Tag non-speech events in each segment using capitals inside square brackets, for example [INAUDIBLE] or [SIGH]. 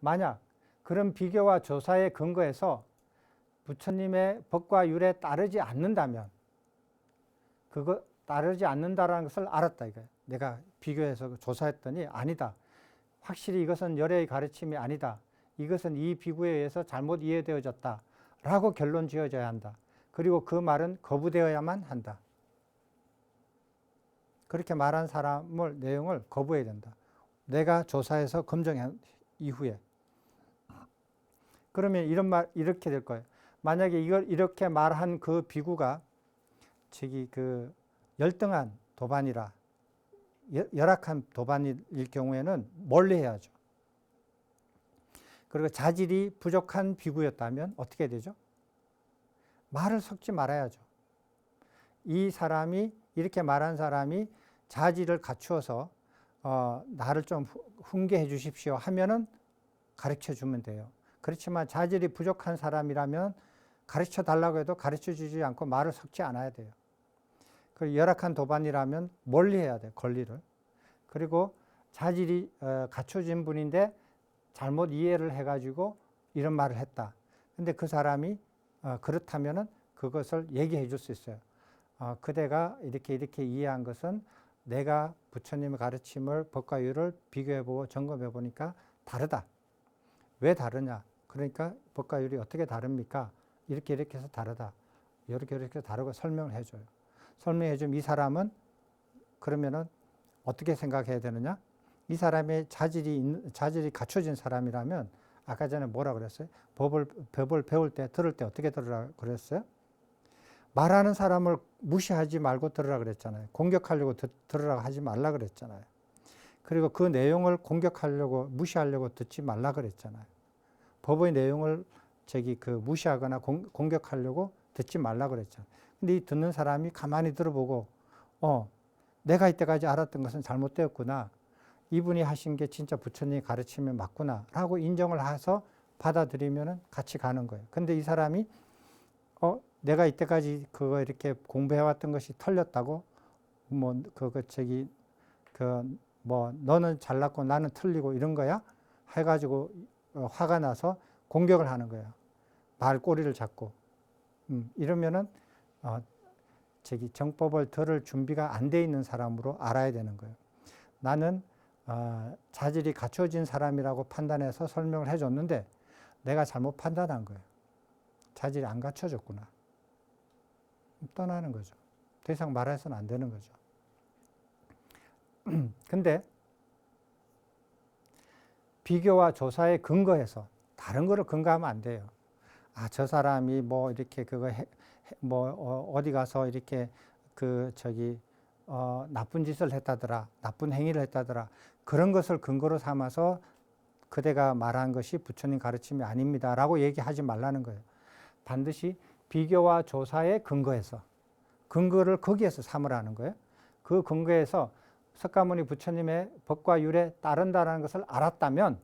만약 그런 비교와 조사의 근거에서 부처님의 법과 율에 따르지 않는다면 그거 따르지 않는다라는 것을 알았다 이거예요. 내가 비교해서 조사했더니 아니다. 확실히 이것은 열애의 가르침이 아니다. 이것은 이 비구에 의해서 잘못 이해되어졌다. 라고 결론 지어져야 한다. 그리고 그 말은 거부되어야만 한다. 그렇게 말한 사람을 내용을 거부해야 된다. 내가 조사해서 검증한 이후에. 그러면 이런 말 이렇게 될 거예요. 만약에 이걸 이렇게 말한 그 비구가 저기 그 열등한 도반이라 여- 열악한 도반일 경우에는 멀리 해야죠. 그리고 자질이 부족한 비구였다면 어떻게 되죠? 말을 섞지 말아야죠. 이 사람이 이렇게 말한 사람이 자질을 갖추어서 어, 나를 좀 후- 훈계해 주십시오 하면은 가르쳐 주면 돼요. 그렇지만 자질이 부족한 사람이라면 가르쳐 달라고 해도 가르쳐 주지 않고 말을 섞지 않아야 돼요. 그 열악한 도반이라면 멀리 해야 돼 권리를. 그리고 자질이 어, 갖춰진 분인데 잘못 이해를 해가지고 이런 말을 했다. 근데 그 사람이 어, 그렇다면은 그것을 얘기해 줄 수 있어요. 어, 그대가 이렇게 이렇게 이해한 것은 내가 부처님의 가르침을 법과 율을 비교해 보고 점검해 보니까 다르다. 왜 다르냐? 그러니까 법과 율이 어떻게 다릅니까? 이렇게 이렇게 해서 다르다. 이렇게 이렇게 다르고 설명을 해줘요. 설명해 주면 이 사람은 그러면은 어떻게 생각해야 되느냐? 이 사람의 자질이 자질이 갖춰진 사람이라면 아까 전에 뭐라 그랬어요? 법을 법을 배울 때 들을 때 어떻게 들으라 그랬어요? 말하는 사람을 무시하지 말고 들으라 그랬잖아요. 공격하려고 듣, 들으라 하지 말라 그랬잖아요. 그리고 그 내용을 공격하려고 무시하려고 듣지 말라 그랬잖아요. 법의 내용을 저기 그 무시하거나 공, 공격하려고 듣지 말라 그랬잖아요. 근데 이 듣는 사람이 가만히 들어보고 어 내가 이때까지 알았던 것은 잘못되었구나. 이분이 하신 게 진짜 부처님이 가르침이 맞구나. 라고 인정을 해서 받아들이면 같이 가는 거예요. 근데 이 사람이 어 내가 이때까지 그거 이렇게 공부해왔던 것이 틀렸다고 뭐 그거 저기 그 뭐 너는 잘났고 나는 틀리고 이런 거야 해가지고 어, 화가 나서 공격을 하는 거예요. 말 꼬리를 잡고 음, 이러면은 어, 저기 정법을 들을 준비가 안 돼 있는 사람으로 알아야 되는 거예요. 나는 어, 자질이 갖춰진 사람이라고 판단해서 설명을 해줬는데 내가 잘못 판단한 거예요. 자질이 안 갖춰졌구나. 떠나는 거죠. 더 이상 말해서는 안 되는 거죠. [CLEARS THROAT] 근데 비교와 조사에 근거해서 다른 거를 근거하면 안 돼요. 아, 저 사람이 뭐 이렇게 그거 해, 해- 뭐 어, 어디 가서 이렇게 그 저기 어, 나쁜 짓을 했다더라, 나쁜 행위를 했다더라. 그런 것을 근거로 삼아서 그대가 말한 것이 부처님 가르침이 아닙니다라고 얘기하지 말라는 거예요. 반드시 비교와 조사에 근거해서 근거를 거기에서 삼으라는 거예요. 그 근거에서 석가모니 부처님의 법과 율에 따른다는 것을 알았다면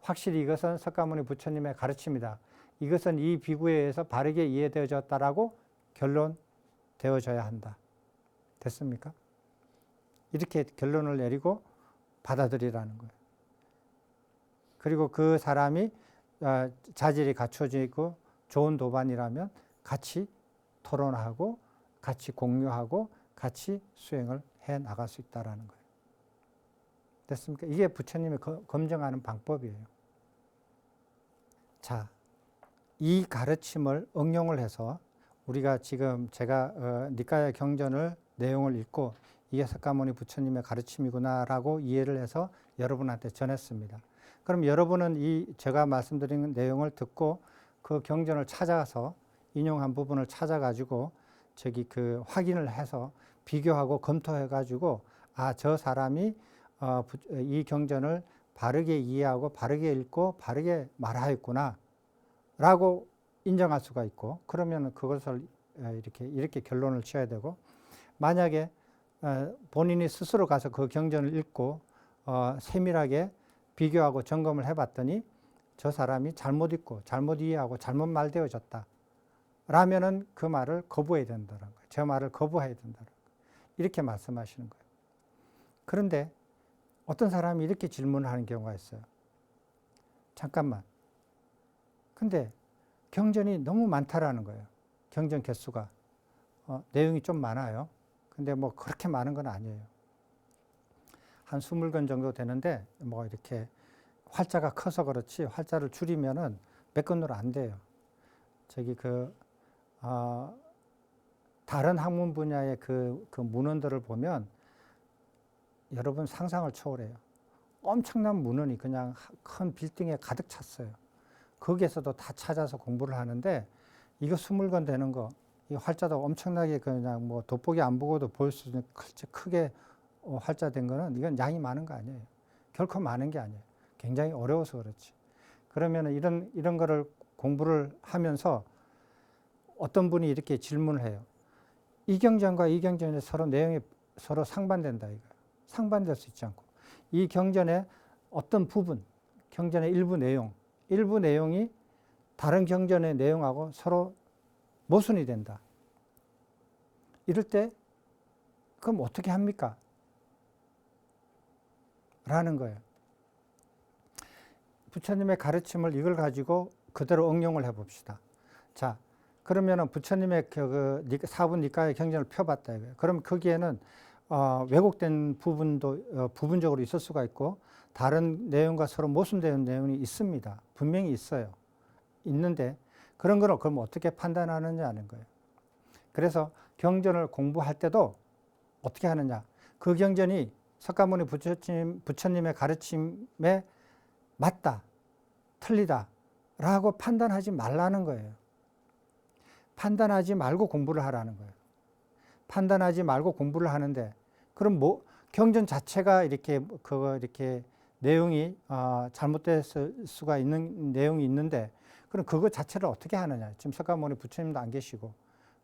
확실히 이것은 석가모니 부처님의 가르침이다. 이것은 이 비구에 의해서 바르게 이해되어졌다라고 결론되어져야 한다. 됐습니까? 이렇게 결론을 내리고 받아들이라는 거예요. 그리고 그 사람이 어, 자질이 갖춰지고 좋은 도반이라면 같이 토론하고 같이 공유하고 같이 수행을 해 나갈 수 있다라는 거예요. 됐습니까? 이게 부처님이 거- 검증하는 방법이에요. 자, 이 가르침을 응용을 해서 우리가 지금 제가 어, 니까야 경전을 내용을 읽고 이게 석가모니 부처님의 가르침이구나라고 이해를 해서 여러분한테 전했습니다. 그럼 여러분은 이 제가 말씀드린 내용을 듣고 그 경전을 찾아서 인용한 부분을 찾아가지고 저기 그 확인을 해서 비교하고 검토해가지고 아 저 사람이 어, 부- 이 경전을 바르게 이해하고 바르게 읽고 바르게 말하였구나 라고 인정할 수가 있고 그러면 그것을 어, 이렇게 이렇게 결론을 지어야 되고 만약에 어, 본인이 스스로 가서 그 경전을 읽고 어, 세밀하게 비교하고 점검을 해봤더니 저 사람이 잘못 읽고 잘못 이해하고 잘못 말되어졌다. 라면은 그 말을 거부해야 된다는 거예요. 저 말을 거부해야 된다는 거예요. 이렇게 말씀하시는 거예요. 그런데 어떤 사람이 이렇게 질문을 하는 경우가 있어요. 잠깐만. 근데 경전이 너무 많다라는 거예요. 경전 개수가. 어, 내용이 좀 많아요. 근데 뭐 그렇게 많은 건 아니에요. 한 20권 정도 되는데 뭐 이렇게 활자가 커서 그렇지 활자를 줄이면은 몇 건으로 안 돼요. 저기 그, 어, 다른 학문 분야의 그, 그 문헌들을 보면 여러분 상상을 초월해요. 엄청난 문헌이 그냥 큰 빌딩에 가득 찼어요. 거기에서도 다 찾아서 공부를 하는데 이거 스물 권 되는 거, 이 활자도 엄청나게 그냥 뭐 돋보기 안 보고도 볼 수 있는 크게 어, 활자 된 거는 이건 양이 많은 거 아니에요. 결코 많은 게 아니에요. 굉장히 어려워서 그렇지. 그러면 이런, 이런 거를 공부를 하면서 어떤 분이 이렇게 질문을 해요. 이 경전과 이 경전이 서로 내용이 서로 상반된다 이거예요. 상반될 수 있지 않고. 이 경전의 어떤 부분, 경전의 일부 내용, 일부 내용이 다른 경전의 내용하고 서로 모순이 된다. 이럴 때 그럼 어떻게 합니까? 라는 거예요. 부처님의 가르침을 이걸 가지고 그대로 응용을 해 봅시다. 자, 그러면은 부처님의 그, 그 사분 니까의 경전을 펴봤다 이거예요. 그럼 거기에는 어, 왜곡된 부분도 어, 부분적으로 있을 수가 있고 다른 내용과 서로 모순되는 내용이 있습니다. 분명히 있어요. 있는데 그런 걸 그럼 어떻게 판단하느냐는 거예요. 그래서 경전을 공부할 때도 어떻게 하느냐. 그 경전이 석가모니 부처님, 부처님의 가르침에 맞다, 틀리다 라고 판단하지 말라는 거예요. 판단하지 말고 공부를 하라는 거예요. 판단하지 말고 공부를 하는데 그럼 뭐 경전 자체가 이렇게 그거 이렇게 내용이 어, 잘못됐을 수가 있는 내용이 있는데 그럼 그거 자체를 어떻게 하느냐? 지금 석가모니 부처님도 안 계시고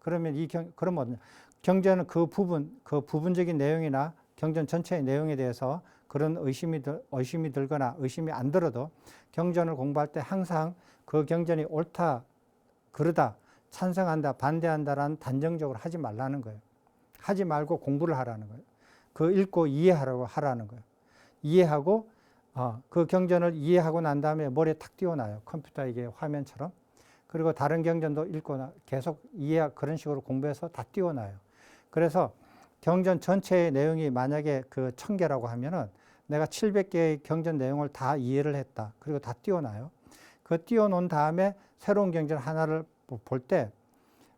그러면 이 경, 그러면 경전은 그 부분 그 부분적인 내용이나 경전 전체의 내용에 대해서 그런 의심이 들, 의심이 들거나 의심이 안 들어도 경전을 공부할 때 항상 그 경전이 옳다 그러다 찬성한다 반대한다라는 단정적으로 하지 말라는 거예요. 하지 말고 공부를 하라는 거예요. 그 읽고 이해하라고 하라는 거예요. 이해하고 어, 그 경전을 이해하고 난 다음에 머리에 탁 띄워놔요. 컴퓨터 이게 화면처럼. 그리고 다른 경전도 읽고 계속 이해 그런 식으로 공부해서 다 띄워놔요. 그래서 경전 전체의 내용이 만약에 그 천개라고 하면은 내가 700개의 경전 내용을 다 이해를 했다. 그리고 다 띄워놔요. 그 띄워놓은 다음에 새로운 경전 하나를 볼 때,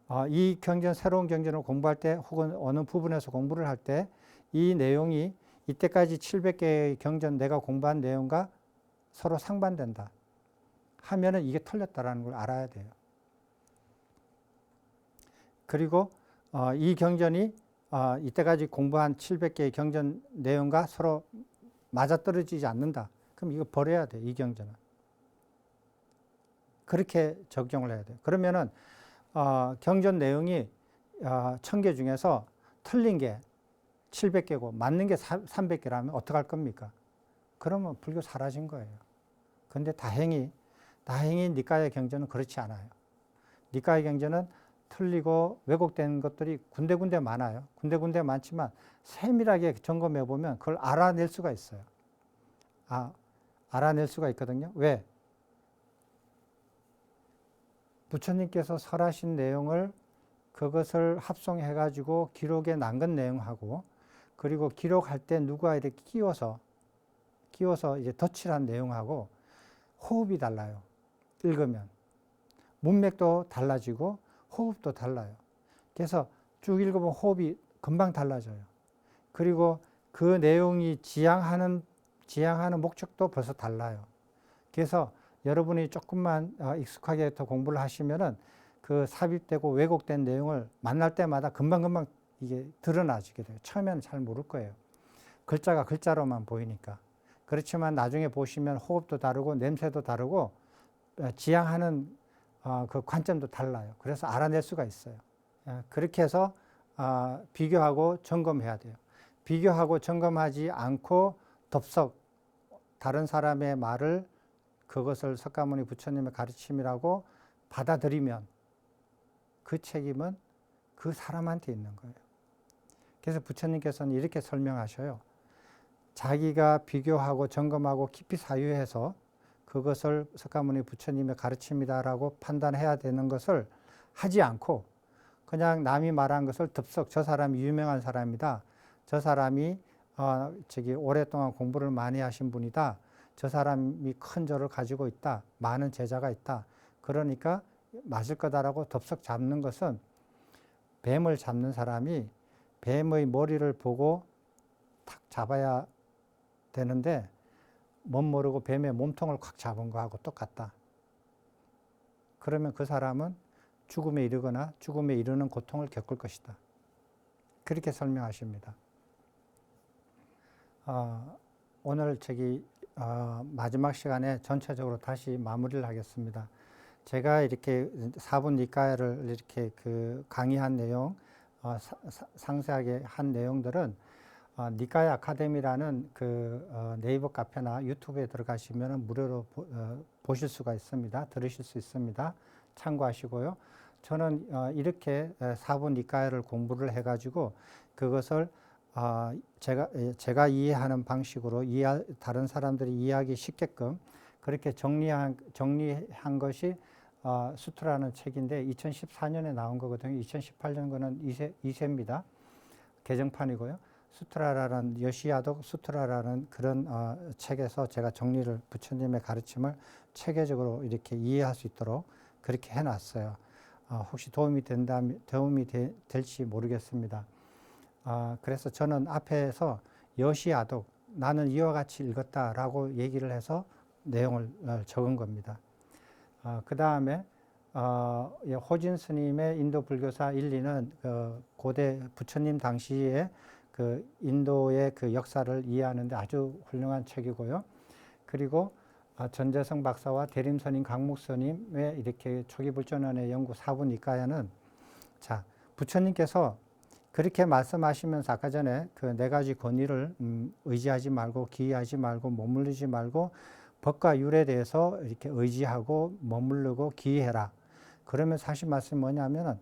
어, 이 경전, 새로운 경전을 공부할 때 혹은 어느 부분에서 공부를 할 때 이 내용이 이때까지 700개의 경전 내가 공부한 내용과 서로 상반된다. 하면은 이게 틀렸다라는 걸 알아야 돼요. 그리고 어, 이 경전이 어, 이때까지 공부한 700개의 경전 내용과 서로 맞아떨어지지 않는다. 그럼 이거 버려야 돼, 이 경전은. 그렇게 적용을 해야 돼요. 그러면은, 어, 경전 내용이 어, 1000개 중에서 틀린 게 700개고 맞는 게 300개라면 어떡할 겁니까? 그러면 불교 사라진 거예요. 근데 다행히, 다행히 니까의 경전은 그렇지 않아요. 니까의 경전은 틀리고 왜곡된 것들이 군데군데 많아요. 군데군데 많지만 세밀하게 점검해 보면 그걸 알아낼 수가 있어요. 아, 알아낼 수가 있거든요. 왜? 부처님께서 설하신 내용을 그것을 합성해 가지고 기록에 남긴 내용하고 그리고 기록할 때 누가 이렇게 끼워서 끼워서 이제 덧칠한 내용하고 호흡이 달라요. 읽으면 문맥도 달라지고 호흡도 달라요. 그래서 쭉 읽어보면 호흡이 금방 달라져요. 그리고 그 내용이 지향하는, 지향하는 목적도 벌써 달라요. 그래서 여러분이 조금만 어, 익숙하게 더 공부를 하시면은 그 삽입되고 왜곡된 내용을 만날 때마다 금방금방 이게 드러나지게 돼요. 처음에는 잘 모를 거예요. 글자가 글자로만 보이니까. 그렇지만 나중에 보시면 호흡도 다르고 냄새도 다르고 어, 지향하는 어, 그 관점도 달라요. 그래서 알아낼 수가 있어요. 예, 그렇게 해서 어, 비교하고 점검해야 돼요. 비교하고 점검하지 않고 덥석 다른 사람의 말을 그것을 석가모니 부처님의 가르침이라고 받아들이면 그 책임은 그 사람한테 있는 거예요. 그래서 부처님께서는 이렇게 설명하셔요. 자기가 비교하고 점검하고 깊이 사유해서 그것을 석가모니 부처님의 가르침이다라고 판단해야 되는 것을 하지 않고 그냥 남이 말한 것을 덥석 저 사람이 유명한 사람이다. 저 사람이 어 저기 오랫동안 공부를 많이 하신 분이다. 저 사람이 큰 절을 가지고 있다. 많은 제자가 있다. 그러니까 맞을 거다라고 덥석 잡는 것은 뱀을 잡는 사람이 뱀의 머리를 보고 탁 잡아야 되는데 못 모르고 뱀의 몸통을 콱 잡은 거하고 똑같다. 그러면 그 사람은 죽음에 이르거나 죽음에 이르는 고통을 겪을 것이다. 그렇게 설명하십니다. 어, 오늘 저기 어, 마지막 시간에 전체적으로 다시 마무리를 하겠습니다. 제가 이렇게 사분 니까야를 이렇게 그 강의한 내용, 어, 사, 사, 상세하게 한 내용들은 어, 니까야 아카데미라는 그 어, 네이버 카페나 유튜브에 들어가시면 무료로 보, 어, 보실 수가 있습니다. 들으실 수 있습니다. 참고하시고요. 저는 어, 이렇게 사분 니까야를 공부를 해가지고 그것을 어, 제가 예, 제가 이해하는 방식으로 이해 다른 사람들이 이해하기 쉽게끔 그렇게 정리한 정리한 것이 어, 수트라는 책인데 2014년에 나온 거거든요. 2018년 거는 2세, 2세입니다. 개정판이고요. 수트라라는 여시야독 수트라라는 그런 어, 책에서 제가 정리를 부처님의 가르침을 체계적으로 이렇게 이해할 수 있도록 그렇게 해놨어요. 어, 혹시 도움이 된다 도움이 되, 될지 모르겠습니다. 어, 그래서 저는 앞에서 여시야독 나는 이와 같이 읽었다라고 얘기를 해서 내용을 어, 적은 겁니다. 어, 그 다음에 어, 호진 스님의 인도 불교사 1, 2는 그 고대 부처님 당시에 그 인도의 그 역사를 이해하는데 아주 훌륭한 책이고요. 그리고 어, 전재성 박사와 대림선임 강목스님의 이렇게 초기 불전원의 연구 사분 이과야는 자 부처님께서 그렇게 말씀하시면서 아까 전에 그 네 가지 권위를 음, 의지하지 말고 기이하지 말고 머물르지 말고 법과 율에 대해서 이렇게 의지하고 머무르고 기이해라. 그러면 사실 말씀이 뭐냐면은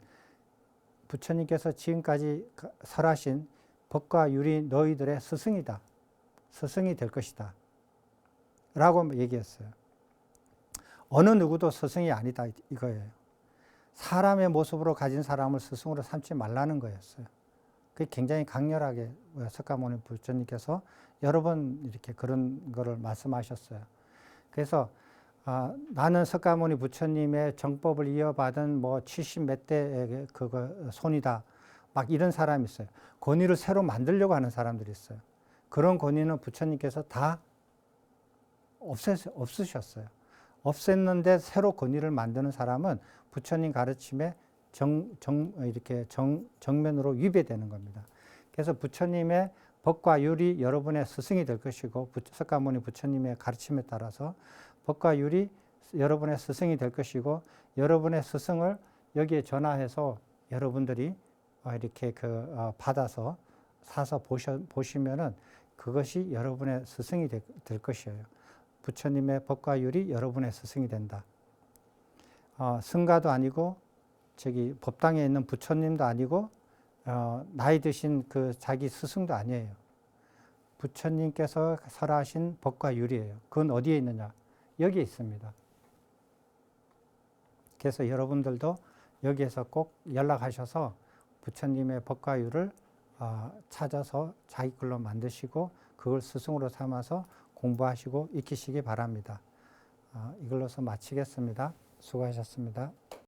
부처님께서 지금까지 설하신 법과 율이 너희들의 스승이다. 스승이 될 것이다. 라고 얘기했어요. 어느 누구도 스승이 아니다 이거예요. 사람의 모습으로 가진 사람을 스승으로 삼지 말라는 거였어요. 그게 굉장히 강렬하게 석가모니 부처님께서 여러 번 이렇게 그런 거를 말씀하셨어요. 그래서 아, 나는 석가모니 부처님의 정법을 이어받은 뭐 70 몇대 그거 손이다. 막 이런 사람이 있어요. 권위를 새로 만들려고 하는 사람들이 있어요. 그런 권위는 부처님께서 다 없애, 없으셨어요. 없앴는데 새로 권위를 만드는 사람은 부처님 가르침에 정, 정, 이렇게 정, 정면으로 위배되는 겁니다. 그래서 부처님의 법과 율이 여러분의 스승이 될 것이고, 석가모니 부처님의 가르침에 따라서 법과 율이 여러분의 스승이 될 것이고, 여러분의 스승을 여기에 전화해서 여러분들이 어, 이렇게 그 어, 받아서 사서 보셔, 보시면은 그것이 여러분의 스승이 될, 될 것이에요. 부처님의 법과 율이 여러분의 스승이 된다. 어, 승가도 아니고 저기 법당에 있는 부처님도 아니고 어, 나이 드신 그 자기 스승도 아니에요. 부처님께서 설하신 법과 율이에요. 그건 어디에 있느냐? 여기에 있습니다. 그래서 여러분들도 여기에서 꼭 연락하셔서 부처님의 법과 율을 어, 찾아서 자기 걸로 만드시고 그걸 스승으로 삼아서 공부하시고 익히시기 바랍니다. 어, 이걸로서 마치겠습니다. 수고하셨습니다.